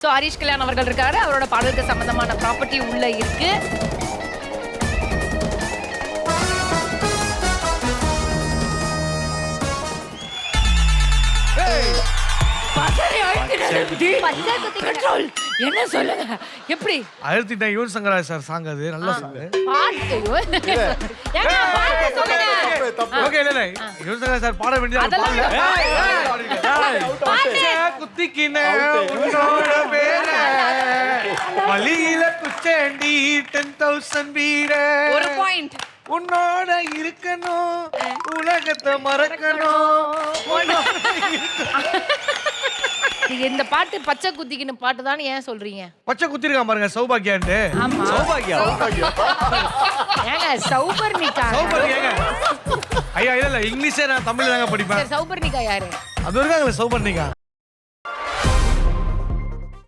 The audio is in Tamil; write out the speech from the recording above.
ஸோ ஹரிஷ் கல்யாண் அவர்கள் இருக்காரு அவரோட பாடலுக்கு சம்பந்தமான ப்ராப்பர்ட்டி உள்ள இருக்கு. என்ன சொல்லுங்க எப்படி அழுத்திட்டேன் யுவன் சங்கராஜ் சார் சாங் அது நல்ல சாங் பாட்டு ஏங்க, பாட்டு சொல்லுங்க ஓகே இல்ல இல்ல யுவன் சங்கராஜ் சார் பாட வேண்டியது வழியில குச்சேண்டி டென் தௌசண்ட் வீர. ஒரு பாயிண்ட் உன்னோட இருக்கணும். உலகத்தை மறக்கணும். இந்த பாட்டு பச்சை குத்திக்கின்னு பாட்டு தான் ஏன் சொல்றீங்க? பச்சை குத்திருக்கான் பாருங்க சௌபாக்கியான்ட்டு ஆமா. சௌபாகியா? ஏங்க சௌபர்ணிகா? சௌபர்ணியாங்க ஐயா இல்ல இல்ல இங்கிலீஷே நான் தமிழ்ல தாங்க படிப்பேன். சௌபர்ணிகா யாரு? அது இருக்காங்களே சௌபர்ணிகா.